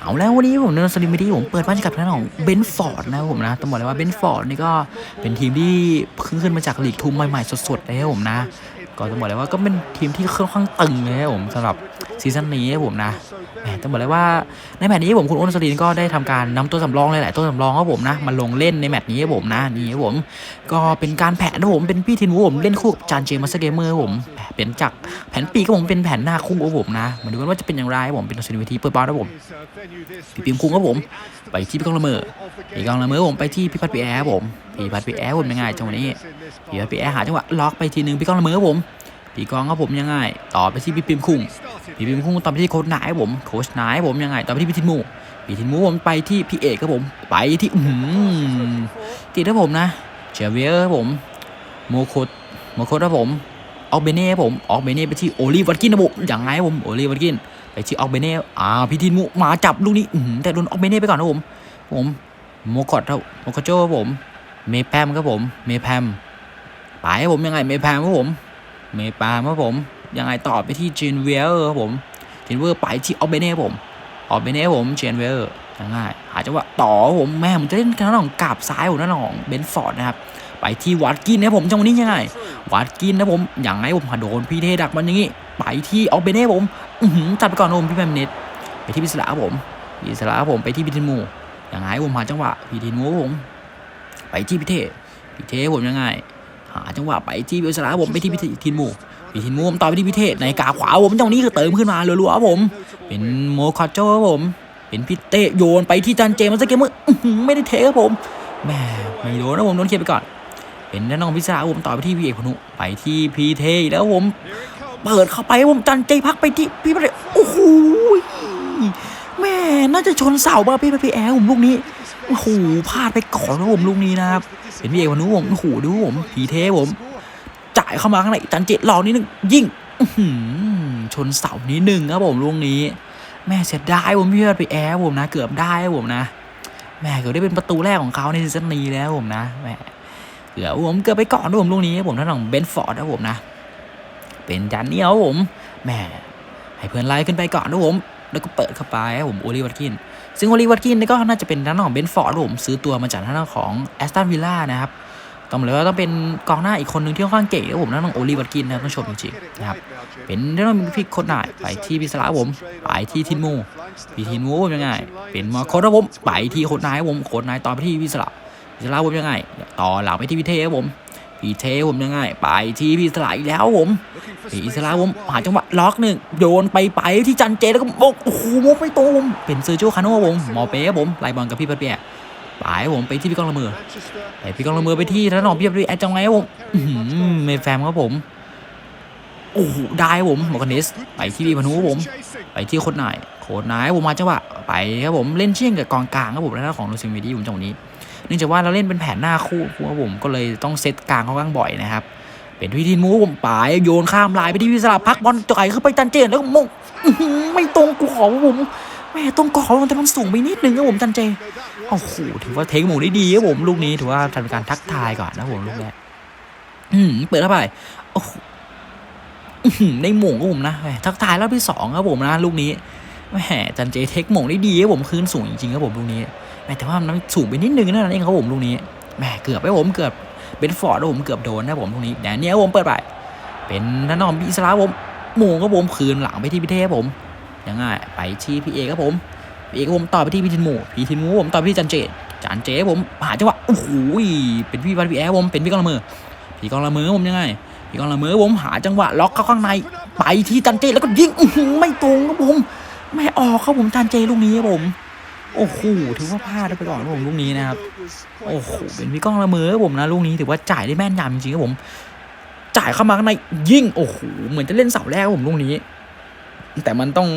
เอาแล้ววันนี้ผมเนื้อสลิมมิตี้ผมเปิดบ้านกับท่านของเบนฟอร์ดนะผมนะต้องบอกเลยว่าเบนฟอร์ดนี่ก็เป็นทีมที่เพิ่งขึ้นมาจากลีกทูมใหม่ๆสดๆเลยผมนะ ก็ต้องบอกเลยว่าก็เป็นทีมที่ค่อนข้างตึงเลยผมสำหรับ ซีซั่นนี้ผมนะแหมต้องบอกเลยว่าในแมตช์นี้ผมคุณอ้นสลินก็ได้ทำการนำตัวสำรองหลายๆตัวสำรองครับผมนะมาลงเล่นในแมตช์นี้ผมนะนี่ผมก็เป็นการแผนนะผมเป็นพี่ทินวูผมเล่นคู่กับจานเจมส์เกมเมอร์ผมเป็นจากแผนปีกครับผมเป็นแผนหน้าคู่ครับผมนะมาดูกันว่าจะเป็นอย่างไรผมเป็นตัวสนิวิธีเปิดบอลนะผมพี่ปิมคุ้งครับผมไปที่พี่กองละเมอพี่กองละเมอผมไปที่พี่พัดพี่แอร์ผมพี่พัดพี่แอร์ผมยังไงจังหวะนี้พี่พัดพี่แอร์หาจังหวะล็อกไปทีนึงพี่กองละเมอผม พี่กองครับผมยังไง ต่อไปที่พี่ปิมคุ้งพี่ปิมคุ้งต่อไปที่โค้ชนายผมโค้ชนายผมยังไง ต่อไปที่พี่ทินมูพี่ทินมูผมไปที่พี่เอกครับผม ไปที่อือหือติดครับผมนะเจเวียร์ครับผมโมโคตโมโคตครับผมออกเบเน่ผมออกเบเน่ไปที่โอลิวัตกินนะผมอย่างไงผมโอลิวัตกินไปที่ออกเบเน่อ่าพี่ทินมูมาจับลูกนี้อืแต่โดนออกเบเน่ไปก่อนนะผมผมโมกอดครับโมกโจครับผม เมแพมครับผม เมแพมไปผมยังไงเมแพมครับผม เมปามครับผม ยังไงต่อไปที่เจนเวลครับผมเจนเวลไปที่ออเบเน่ผมออเบเน่ผมเจนเวลยังไงหาจังหวะต่อบผมแม่ผมจะเล่นกันของกาบซ้ายผมนั่นของเบนฟอร์ดนะครับไปที่วัดกินนะผมจังหวะนี้ยังไงวัดกินนะผมอย่างไรผมหาโดนพี่เทดักมันอย่างงี้ไปที่ออเบเน่ผมอือหือจัดไปก่อนผมพี่แมมเน็ตไปที่พิศลาครับผมพิศลาครับผมไปที่พิทินมูยังไงผมหาจังหวะพิทินมูผมไปที่พิเทพิเทผมยังไง หาจังหวะไปที่พิศลาครับผมไปที่พิทินมูพิทินมูผมต่อไปที่พิเทในกาขวาผมจังหวะนี้คือเติมขึ้นมารัวๆผม เป็นโมคาโจครับผม เป็นพิเตโยนไปที่จันเจมส์สเกมเมอร์อื้อไม่ได้เทครับผมแหม่ไม่โดนนะผมโดนเคลียร์ไปก่อน เป็นด้านนองพิศลาครับผมต่อไปที่พีเอกพนุไปที่พีเทแล้วผม เปิดเข้าไปผมจันใจพักไปที่พี่ประเดโอ้โหแม่น่าจะชนเสาบ้าพี่พี่แอร์ผมลูกนี้ โอ้โหพลาดไปก่อนนะผมลูกนี้นะครับเป็นพี่เอกวันนู้ผมโอ้โหดูผมผีเทผม จ่ายเข้ามาข้างในจันเจ็ดหลอกนิดนึงยิงชนเสานิดนึงครับผมลูกนี้ แม่เสียดายผมพี่พี่แอร์ผมนะ เกือบได้ผมนะแม่เกือบได้เป็นประตูแรกของเขาในซีซั่นนี้แล้วผมนะแม่เกือบผมเกือบไปก่อนด้วยผมลูกนี้ครับผมท่านของเบนฟอร์ดครับผมนะ เป็นจานเนียวผมแหมให้เพื่อนไล่ขึ้นไปก่อนนะผม แล้วก็เปิดเข้าไปครับผมโอลิวัตกิน ซึ่งโอลิวัตกินนี่ก็น่าจะเป็นด้านของเบนฟอร์ดผมซื้อตัวมาจากด้านของแอสตันวิลล่านะครับต้องบอกเลยว่าต้องเป็นกองหน้าอีกคนหนึ่งที่ค่อนข้างเก่งครับผมด้านของโอลิวัตกินนะต้องชมจริงๆนะครับเป็นด้านของพี่โคตรหน่ายไปที่พิศลาครับผมไปที่ทินมูพี่ทินมูยังไง เป็นมาโคตรผมไปที่โคตรนายผมโคตรนายต่อไปที่พิศลาพิศลาผมยังไง ต่อหลังไปที่พิเทครับผม พีเทผมยังไง ไปที่พี่สลายอีกแล้วผมพี่สลายผมหาจังหวะล็อกหนึ่งโยนไปไปที่จันเจแล้วก็โอ้โหมกไม่ตรงผมเป็นเซอร์โจคาโน่ผมหมอเป๊ะผมไล่บอลกับพี่เปียไปผมไปที่พี่ก้องละเมอไปพี่ก้องละเมอไปที่ท่านหนองพี่เปียแอดจังไงครับผมอื้อหือเมย์แฟมครับผมโอ้โหได้ครับผมหมอกันเนสไปที่พี่พนุครับผม ไปที่โคตรนายโคตรนายผมมาจังหวะไปครับผมเล่นเชี่ยงกับกองกลางครับผมแล้วของลูซิมิดี้ผมจังหวะนี้ เนื่องจากว่าเราเล่นเป็นแผนหน้าคู่ครับผมก็เลยต้องเซตกลางค่อนข้างบ่อยนะครับ เป็นวิธีมูผมปายโยนข้ามลายไปที่วิสระพักบอลจ่ายเข้าไปจันเจนแล้วมงอื้อหือไม่ตรงกูขอผมแม่ตรงกรอบแต่มันสูงไปนิดนึงครับผมจันเจโอ้โหถือว่าเทคหมูได้ดีครับผมลูกนี้ถือว่าทำการทักทายก่อนนะผมลูกแรกอืมเปิดเข้าไปโอ้โหในหม่งครับผมนะแหมทักทายรอบที่สองครับผมนะ ลูกนี้แหมจันเจเทคหม่งได้ดีครับผมคืนสูงจริงๆครับผมลูกนี้ แม่แต่ว่ามันสูงไปนิดนึงนั่นเองครับผมลูกนี้แหม่เกือบไปผมเกือบเบนฟอร์ดผมเกือบโดนนะผมลูกนี้แต่เนี้ยผมเปิดไปเป็นท่านอมบิสลาผมหมูครับผมคืนหลังไปที่พิเทพผมยังไงไปที่พี่เอครับผมพี่เอครับผมต่อไปที่พี่ทินหมูพี่ทินหมูผมต่อไปที่จันเจจันเจผมหาจังหวะโอ้โหเป็นพี่วันพี่แอร์ผมเป็นพี่กองละเมอพี่กองละเมอผมยังไงพี่กองละเมอผมหาจังหวะล็อกเข้าข้างใน ไปที่จันเจแล้วก็ยิงไม่ตรงครับผมไม่ออกครับผมจันเจลูกนี้ครับผม โอ้โหถือว่าพลาดไปก่อนผมลูกนี้นะครับโอ้โหเป็นพี่ก้องละเมอครับผมนะลูกนี้ถือว่าจ่ายได้แม่นยำจริงๆครับผม จ่ายเข้ามาข้างในยิ่งโอ้โหเหมือนจะเล่นเสาแรกกับผมลูกนี้ แต่มันต้อง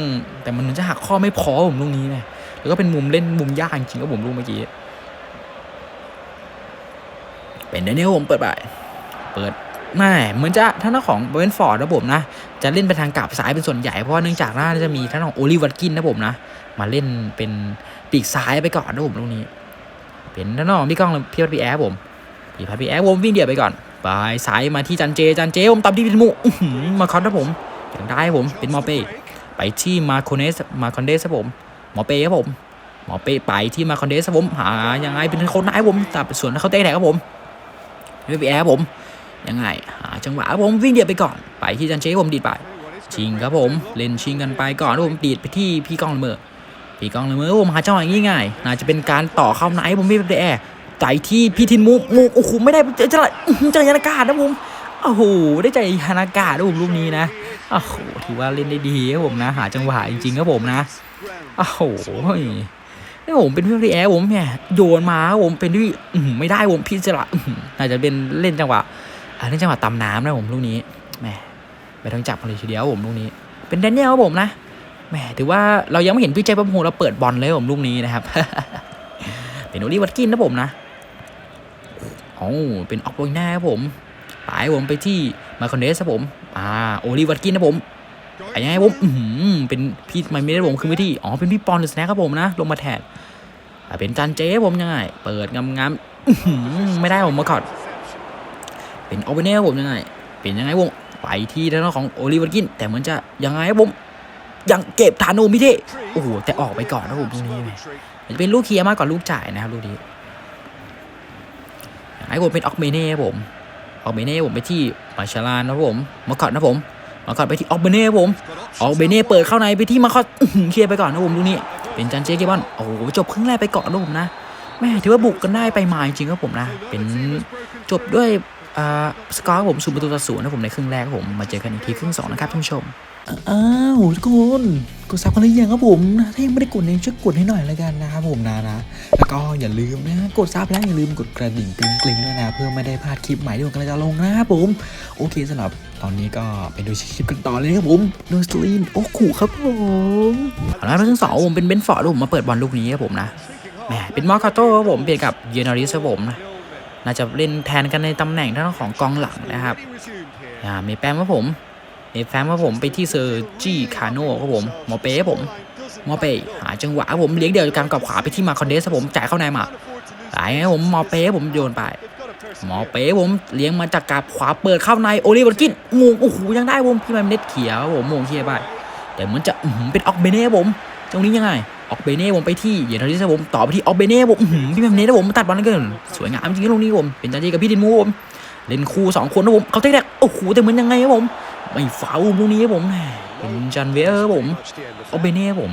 แต่มันจะหักข้อไม่พอกับผมลูกนี้นะแล้วก็เป็นมุมเล่นมุมยากจริงๆครับผมลูกเมื่อกี้เป็นเดนเนลผมเปิดไปเปิด แม่เหมือนจะท่านของเบนฟอร์ดนะผมนะ จะเล่นไปทางกลับซ้ายเป็นส่วนใหญ่เพราะว่าเนื่องจากน่าจะมีท่านของโอลิวัตกินนะผมนะ มาเล่นเป็นปีกซ้ายไปก่อนนะผมตรงนี้ เป็นท่านนองพี่ก้องพี่พัดพี่แอร์ผมพี่พัดพี่แอร์ผมวิ่งเดี่ยวไปก่อนไปซ้ายมาที่จันเจจันเจผมตามที่พิทมุอื้อหือมาคอนนะผมอย่างได้ผมเป็นมอเป้ไปที่มาโคเนสมาคอนเดสครับผมหมอเป้ครับผมหมอเป้ไปที่มาคอนเดสครับผมหายังไงเป็นคนไหนครับผมตัดส่วนเขาเตะแหนครับผมไม่แอร์ผม ยังไงหาจังหวะผมวิ่งเดียบไปก่อน ไปที่จันเจ้ผมดีดไป ชิงครับผมเล่นชิงกันไปก่อนผมดีดไปที่พี่กองละเมอพี่กองละเมอผมหาจังหวะง่ายๆน่าจะเป็นการต่อเข้าไหนผมไม่ไปแอร์ใจที่พี่ทินมูมูโอ้โหไม่ได้เจอเจอเจอยานากาศนะผมโอ้โหได้ใจยานากาศนะผมลูกนี้นะโอ้โหถือว่าเล่นได้ดีครับผมนะ หาจังหวะจริงๆครับผมนะโอ้โหนี่ผมเป็นพี่พี่แอร์ผมเนี่ยโยนมาผมเป็นที่ไม่ได้ผมพิจารณาอื้อหือน่าจะเป็นเล่นจังหวะ อ่าเล่นจังหวะตำน้ำนะผมลูกนี้แหมไปทั้งจับกันเลยทีเดียวผมลูกนี้ เป็นแดนเนียลครับผมนะแหมถือว่าเรายังไม่เห็นพี่ใจปั๊มโหเราเปิดบอลเลยผมลูกนี้นะครับ เป็นโอลิวัตกินนะผมนะโอ้เป็นออกโบยหน้าครับผมไปผมไปที่มาคอนเดสครับผม อ่าโอลิวัตกินนะผมไอ้ยังไงผมอือหือเป็นพี่ไมไม่ได้ผมคือไม่ที่อ๋อเป็นพี่ปอนเดอสแน็คครับผมนะลงมาแทนเป็นจานเจ๊ครับผมยังไง เปิดงามๆไม่ได้ผมมาก่อน เป็นออเบเน่ครับผมยังไง เป็นยังไงวงไปที่ด้านของโอลิเวอร์กิน แต่เหมือนจะยังไงครับผมยังเก็บฐานโอมิเทโอ้โหแต่ออกไปก่อนนะผมตรงนี้แหมมันจะเป็นลูกเคลียร์มากกว่าลูกจ่ายนะครับลูกนี้ยังไงผมเป็นออกเมเน่ครับผมออกเมเน่ผมไปที่มาชาลานนะผมมาคอดนะผมมาคอดไปที่ออกเบเน่ครับผมออกเบเน่เปิดเข้าในไปที่มาคอดเคลียร์ไปก่อนนะผมลูกนี้เป็นจันเจเกบอนโอ้โหจบครึ่งแรกไปก่อนนะผมนะแม่ถือว่าบุกกันได้ไปมาจริงครับผมนะ เป็นจบด้วย สกอร์ผมศูประตูต่อศูนย์นะผมในครึ่งแรกผมมาเจอกันอีกทีครึ่งสองนะครับท่านผู้ชมอ้าวทุกคนกดซับกันหรือยังครับผมนะถ้ายังไม่ได้กดเนี่ยช่วยกดให้หน่อยแล้วกันนะครับผมนะนะแล้วก็อย่าลืมนะกดซับแล้วอย่าลืมกดกระดิ่งกริ๊งกริ๊งด้วยนะเพื่อไม่ได้พลาดคลิปใหม่ที่ผมกำลังจะลงนะครับผม โอเคสำหรับตอนนี้ก็ไปดูคลิปกันต่อเลยครับผมโดสลีนโอ้ขู่ครับผมเอาละทั้งสองผมเป็นเบนฟอร์ดผมมาเปิดบอลลูกนี้ครับผมนะแหมเป็นมอร์คาโต้ครับผมเปลี่ยนกับเยนาริสครับผมนะ น่าจะเล่นแทนกันในตำแหน่งด้านของกองหลังนะครับอ่ามีแปมครับผมมีแปมครับผมไปที่เซอร์จีคาโน่ครับผมมอเป้ครับผมมอเป้หาจังหวะผมเลี้ยงเดี่ยวกการกลับขวาไปที่มาคอนเดสครับผมจ่ายเข้าในมาหลายครับผมมอเป้ผมโยนไปหมอเป้ผมเลี้ยงมาจากกลับขวาเปิดเข้าในโอลิเวอร์กินมงโอ้โหยังได้ผมพี่แมนเน็ตเขียวผมมงเคลียร์ไปแต่เหมือนจะเป็นออกเบเน่ผมตรงนี้ยังไง ออกเบเน่ผมไปที่เยนทาริสผมต่อไปที่ออกเบเน่ผมพี่แมมเน่ครับผมตัดบอลนั่นเกินสวยงามจริงๆตรงนี้ผมเป็นจาจีกับพี่ดินมูผมเล่นคู่สองคนนะผมเขาเตะแรกโอ้โหแต่เหมือนยังไงครับผมไม่ฟาวตรงนี้ครับผมเป็นจันเวอร์ผมออกเบเน่ผม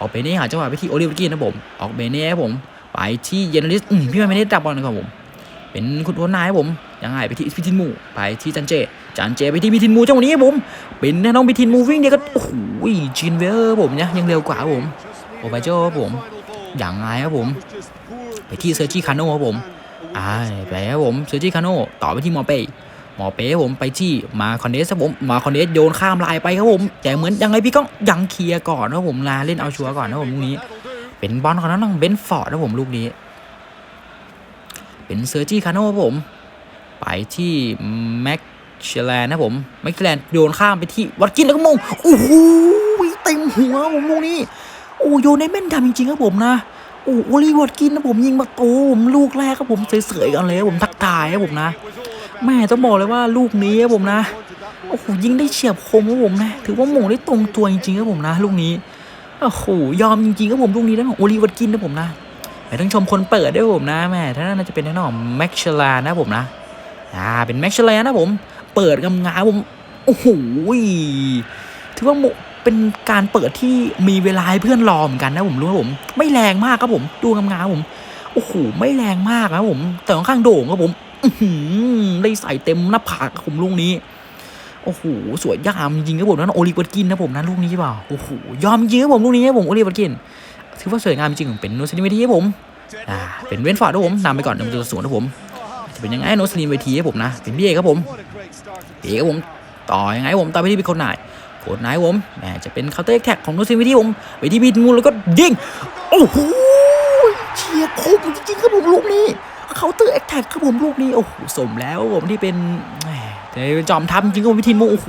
ออกเบเน่หาจังหวะไปที่โอลิเวอร์กินนะผมออกเบเน่ผมไปที่เยนทาริสพี่แมมเน่จับบอลนะครับผมเป็นคุณโทนายครับผมยังไงไปที่พิทินมูไปที่จันเจ จันเจไปที่พิทินมูจังหวะนี้ครับผมเป็นน้องพิทินมูวิ่งเนี่ยก็โอ้โหจินเวอร์ผมเนี่ยยังเร็วกว่าผม โอไบโจครับผม อย่างไงครับผม ไปที่เซอร์จิคาโน่ครับผมอ่าไปครับผมเซอร์จิคาโน่ต่อไปที่มอเป้มอเป้ครับผมไปที่มาคอนเดสครับผมมาคอนเดสโยนข้ามลายไปครับผม แต่เหมือนยังไงพี่ก้องยังเคลียร์ก่อนนะผมลาเล่นเอาชัวร์ก่อนนะผมลูกนี้ เป็นบอลของน้องเบนฟอร์ดนะผมลูกนี้ เป็นเซอร์จิคาโน่ครับผม ไปที่แม็กเชลแลนนะผมแม็กเชลแลนโยนข้ามไปที่วัดกินแล้วก็มงโอ้โหเต็มหัวผมลูกนี้ โอ้โยนได้แม่นยำจริงๆครับผมนะโอ้โอลีวอดกินนะผมยิงประตูผมลูกแรกครับผมเสยๆกันเลยครับผมทักทายครับผมนะ แม่ต้องบอกเลยว่าลูกนี้ครับผมนะโอ้โหยิงได้เฉียบคมครับผมนะถือว่าหม่งได้ตรงตัวจริงๆครับผมนะ ลูกนี้โอ้โหยอมจริงๆครับผมลูกนี้นะของโอลีวอดกินนะผมนะแต่ต้องชมคนเปิดด้วยผมนะแม่ถ้าน่าจะเป็นแน่นอนแม็กเชลานะผมนะอ่าเป็นแม็กเชลานะผม เปิดกำงาผมโอ้โหถือว่าโม เป็นการเปิดที่มีเวลาให้เพื่อนรอเหมือนกันนะผมรู้ครับผม ไม่แรงมากครับผม ดูกำงาผมโอ้โหไม่แรงมากนะผม แต่ข้างโด่งครับผมได้ใส่เต็มหน้าผากผมลูกนี้ โอ้โหสวยยามจริงครับผมนั่นโอลิวอร์กินนะผมนะลูกนี้เปล่าโอ้โหยอมจริงครับผมลูกนี้ครับผมโอลิวอร์กินถือว่าสวยงามจริงๆเป็นโนสลินเวทีครับผมอ่าเป็นเวนฟอร์ดครับผมนำไปก่อนนำตัวสวนครับผมจะเป็นยังไงโนสลินเวทีครับผมนะเป็นพี่เอกครับผมเอกครับผมต่อยังไงผมต่อไปที่พี่คนไหน โคตรไหนายผมแหมจะเป็นเคาน์เตอร์แท็กของโนสลินเวทีผมไปที่พี่มูลแล้วก็ยิง โอ้โหเชียร์คมจริงๆครับผมลูกนี้เคาน์เตอร์แอคแท็กครับผมลูกนี้โอ้โหสมแล้วผมที่เป็นแต่เป็นจอมทัพจริงๆครับวิทินโมโอ้โห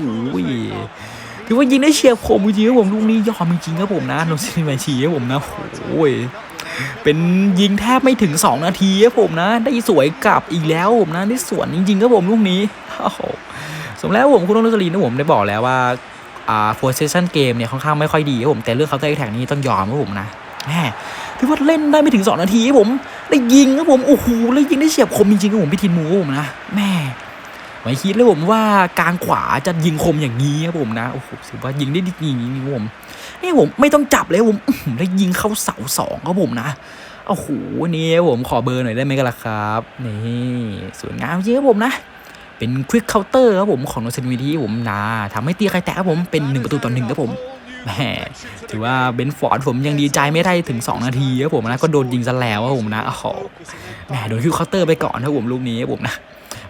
ถือว่ายิงได้เฉียบคมจริงๆครับผมลูกนี้ยอมจริงๆครับผมนะโนซินแมชีครับผมนะโอ้ยเป็นยิงแทบไม่ถึง 2 นาทีครับผมนะ ได้สวยกลับอีกแล้วผมนะได้สวนจริงๆครับผมลูกนี้โอ้สมแล้วผมคุณโนสลีนนะผมได้บอกแล้วว่า อ่า possession game เนี่ยค่อนข้างไม่ค่อยดีครับผมแต่เรื่อง counter attack นี้ต้องยอมครับผมนะแหมพี่ว่าเล่นได้ไม่ถึง 2 นาทีครับผมได้ยิงครับผมโอ้โหแล้วยิงได้เฉียบคมจริงๆครับผมพี่ทินมูครับผมนะแม่ไม่คิดเลยผมว่ากลางขวาจะยิงคมอย่างนี้ครับผมนะโอ้โหถือว่ายิงได้ดีจริงๆครับผมนี่ผมไม่ต้องจับเลยผมได้ยิงเข้าเสาสองครับผมนะโอ้โหนี่ผมขอเบอร์หน่อยได้ไหมกันล่ะครับนี่สวยงามจริงครับผมนะ เป็นควิกเคาน์เตอร์ครับผมของโนเซนวีที่ผมนะทำให้ตีใครแตะครับผมเป็น1ประตูต่อหนึ่งครับผมแหมถือว่าเบนฟอร์ดผมยังดีใจไม่ได้ถึง 2 นาทีครับผมนะก็โดนยิงซะแล้วครับผมนะโอ้โหแหมโดนควิกเคาน์เตอร์ไปก่อนครับผมลูกนี้ครับผมนะ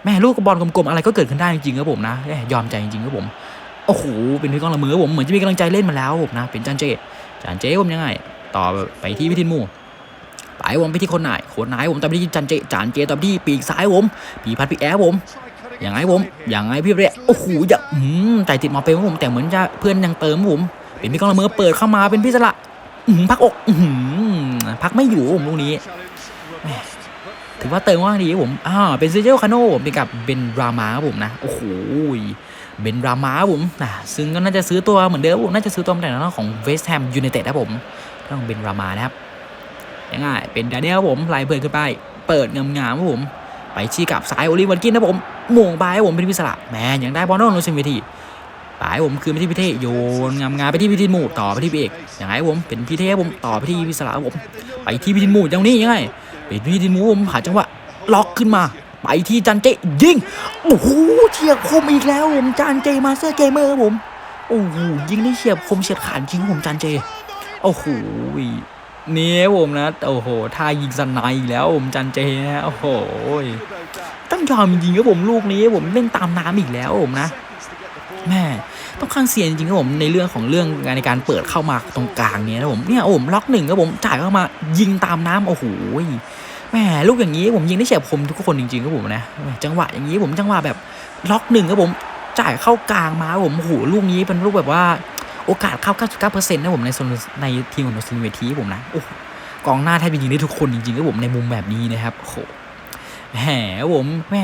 แหมลูกบอลกลมๆอะไรก็เกิดขึ้นได้จริงๆครับผมนะแหมยอมใจจริงๆครับผมโอ้โหเป็นพี่กองละมือผมเหมือนจะมีกำลังใจเล่นมาแล้วครับผมนะเป็นจันเจจันเจผมยังไง ต่อไปที่พิทินมูไปผมไปที่คนไหนคนไหนผมตามไปที่จันเจจานเจตามไปที่ปีกซ้ายผมปีพัดปีแอผม อย่างไงผมอย่างไงพี่เรโอ้โหอย่าอืมใจติดมาเป็นผมแต่เหมือนจะเพื่อนยังเติมผมเป็นพี่กองละเมอเปิดเข้ามาเป็นพี่สละอื้อหือพักอกอื้อหือพักไม่อยู่ผมลูกนี้ถือว่าเติมว่างดีผมอ่าเป็นเซเจลคาโน่ผมเป็นกับเบนรามาผมนะโอ้โหเบนรามาผมนะซึ่งก็น่าจะซื้อตัวเหมือนเดิมผมน่าจะซื้อตัวมาจากทางด้าของเวสต์แฮมยูไนเต็ดครับผมต้องเบนรามานะครับยังไงเป็นดาเนียลผมไล่เพื่อนขึ้นไป เปิดงามๆผม ไปชี้กับสายโอลิวันกินนะผมหม่งไปให้ผมเป็นพิศระแมนยังได้บอลนอกโนซิมเวทีไปให้ผมคืนไปที่พิเทโยนงามๆไปที่พิทินหมู่ต่อไปที่พเอกยังไงครับผมเป็นพิเทผมต่อไปที่พิศระผมไปที่พิทินหมู่อย่างนี้ยังไงเป็นพิทินหมู่ผมหาจังหวะล็อกขึ้นมาไปที่จันเจยิงโอ้โหเฉียบคมอีกแล้วผมจันเจมาสเตอร์เกมเมอร์ผมโอ้โหยิงได้เฉียบคมเฉียดขาดจริงผมจันเจโอ้โห นี่ครับผมนะโอ้โหท่ายิงสไนด์อีกแล้วผมจันเจนะโอ้โหต้งยอมจริงครับผมลูกนี้ผมเล่นตามน้ำอีกแล้วผมนะแม่ต้องข้างเสียจริงครับผมในเรื่องของเรื่องงานในการเปิดเข้ามาตรงกลางเนี้ยนะผมเนี่ยผมล็อกหนึ่งครับผมจ่ายเข้ามายิงตามน้ำโอ้โหแม่ลูกอย่างนี้ผมยิงได้เฉียบคมทุกคนจริงๆครับผมนะจังหวะอย่างนี้ผมจังหวะแบบล็อกหนึ่งครับผมจ่ายเข้ากลางมาผมโอ้โหลูกนี้เป็นลูกแบบว่า โอกาสเข้า 99%นะผมในโซนในทีมของโนซินเวทีผมนะโอ้กองหน้าแทบจะยิงได้ทุกคนจริงๆครับผมในมุมแบบนี้นะครับโอ้โหแหมผมแหม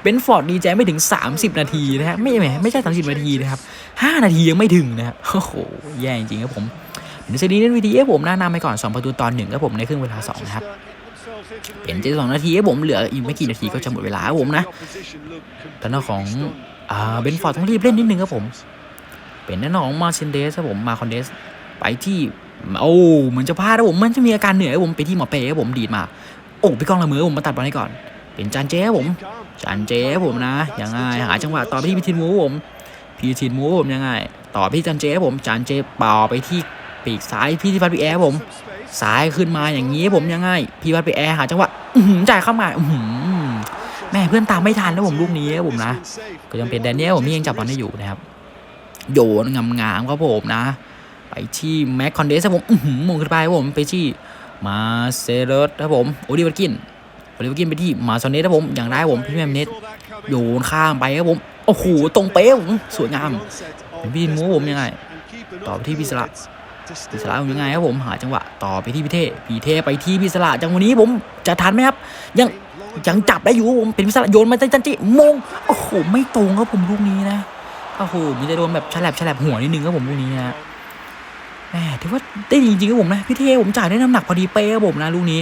เบนฟอร์ดดีใจไม่ถึง 30 นาทีนะฮะไม่แหมไม่ใช่ 30 นาทีนะครับ 5 นาทียังไม่ถึงนะครับโอ้โหแย่จริงๆครับผมเป็นซีรีส์เล่นวีดีผมน่านำไปก่อน 2 ประตูตอนหนึ่งครับผมในครึ่งเวลา 2 นะครับ เป็นเจ็ดสองนาทีครับผมเหลืออีกไม่กี่นาทีก็จะหมดเวลาครับผมนะทางด้านของอ่าเบนฟอร์ดต้องรีบเล่นนิดนึงครับผม เป็นแน่นอนของมาเชนเดสครับผมมาคอนเดสไปที่โอ้เหมือนจะพลาดครับผมมันจะมีอาการเหนื่อยครับผมไปที่หมอเป้ครับผมดีดมา โอ้พี่ก้องละมือผมมาตัดบอลให้ก่อน เป็นจานเจ้ครับผมจานเจ้ครับผมนะยังไงหาจังหวะต่อไปที่พิทินมูผมพิทินมูผมยังไง ต่อไปที่จานเจ้ครับผมจานเจ้เป่าไปที่ปีกซ้ายพี่ที่พัดพีแอร์ผมซ้ายขึ้นมาอย่างนี้ผมยังไง พี่พัดพีแอร์หาจังหวะจ่ายเข้ามาอืแม่เพื่อนตามไม่ทันแล้วผมลูกนี้ครับผมนะ ก็ยังเป็นแดเนียลผมที่ยังจับบอลได้อยู่นะครับ โยนงามๆครับผมนะ ไปที่แม็กคอนเดสครับผมอื้อหือมงขึ้นไปครับผมไปที่มาเซเลสครับผมโอลิเวอร์กินโอลิเวอร์กินไปที่มาซอนเนสครับผมอย่างได้ครับผมพี่แมมเนสโยนข้ามไปครับผมโอ้โหตรงเป๊ะผมสวยงามเป็นพี่มูผมยังไง ต่อไปที่พิศระพิศระผมยังไงครับผมหาจังหวะต่อไปที่พิเทพิเทไปที่พิศระจังหวะนี้ผมจะทันไหมครับยังยังจับได้อยู่ครับผมเป็นพิศระโยนมาจันจิมงโอ้โหไม่ตรงครับผมลูกนี้นะ โอ้โหมีจะโดนแบบฉลับฉลับหัวนิดนึงครับผมลูกนี้นะแหมถือว่าได้จริงๆครับผมนะพี่เทผมจ่ายได้น้ำหนักพอดีเป๊ะครับผมนะลูกนี้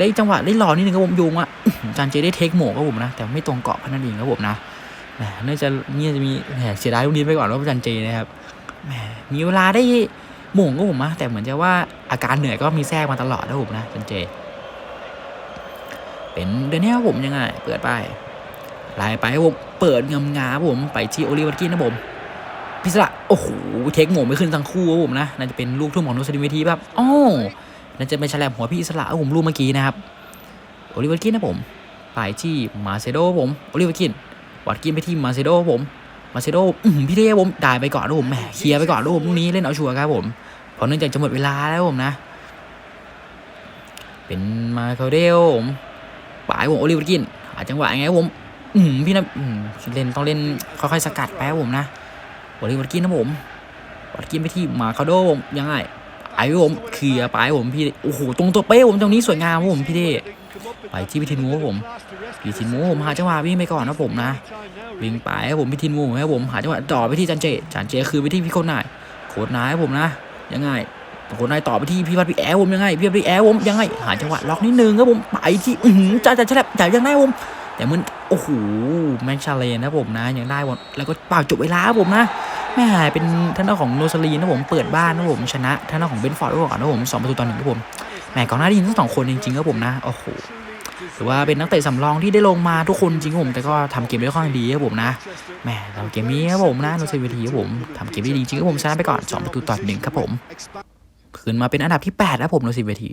ได้จังหวะได้รอนิดนึงครับผมโยงอะจานเจได้เทคโหมกครับผมนะ แต่ไม่ตรงเกาะพนันเองครับผมนะแหมน่าจะเนี่ยจะมีแหมเสียดายลูกนี้ไปก่อนว่าจานเจนะครับแหมมีเวลาได้หม่งก็ผมนะแต่เหมือนจะว่าอาการเหนื่อยก็มีแทรกมาตลอดนะผมนะจานเจ เป็นเดนเนียลผมยังไง เปิดไป ไล่ไปครับผมเปิดงามงาผมไปที่โอลิเวอร์กินนะผมพิศระโอ้โหเทคโหมงไม่ขึ้นทั้งคู่ครับผมนะน่าจะเป็นลูกทุ่มของโนสติเวทีแบบอ๋อน่าจะเป็นแฉลบหัวพี่อิสระครับผมลูกเมื่อกี้นะครับโอลิเวอร์กินนะผมไปที่มาเซโดผมโอลิเวอร์กินวัดกินไปที่มาเซโดผมมาเซโดพี่เท่ผมได้ไปก่อนครับผมแหมเคลียร์ไปก่อนครับผมลูกนี้เล่นเอาชัวร์ครับผมเพราะเนื่องจากจะหมดเวลาแล้วผมนะเป็นมาเคาเดลผมปายผมโอลิเวอร์กินหาจังหวะยังไงผม อืมพี่นะอืมเล่นต้องเล่นค่อยๆสกัดแป๊บผมนะวอลเลย์วอลกินนะผมวอลกินไปที่มาคาโดผมยังไงไอครับผมเคลียร์ไปผมพี่โอ้โหตรงตัวเป๊ะผมตรงนี้สวยงามผมพี่เท่ไปที่พิทินมูผมพิทินมูผมหาจังหวะวิ่งไปก่อนนะผมนะวิ่งไปครับผมพิทินมูครับผมหาจังหวะต่อไปที่จันเจจันเจคือไปที่พี่โคตรนายโคตรนายผมนะ ยังไงโคตรนายต่อไปที่พี่วัดพี่แอร์ผมยังไงพี่วัดพี่แอร์ผมยังไงหาจังหวะล็อกนิดนึงครับผมไปที่อือหือจ่าจ่าแฉลบจ่ายังได้ครับผม แต่มันโอ้โหแม็กชาเลนนะผมนะยังได้หมดแล้วก็เปล่าจบเวลาครับผมนะแม่เป็นท่าน้าของโนซาลีนะผมเปิดบ้านนะผมชนะท่าน้าของเบนฟอร์ดไว้ก่อนนะผมสองประตูต่อหนึ่งครับผมแหมก่อนหน้านี้ยิงทั้งสองคนจริงๆครับผมนะโอ้โหถือว่าเป็นนักเตะสำรองที่ได้ลงมาทุกคนจริงครับผมแต่ก็ทำเกมได้ค่อนข้างดีครับผมนะแหมทำเกมนี้ครับผมนะโนซาลีครับผมทำเกมได้ดีจริงครับผมชนะไปก่อนสองประตูต่อหนึ่งครับผมขึ้นมาเป็นอันดับที่แปดแล้วผมโนซาลี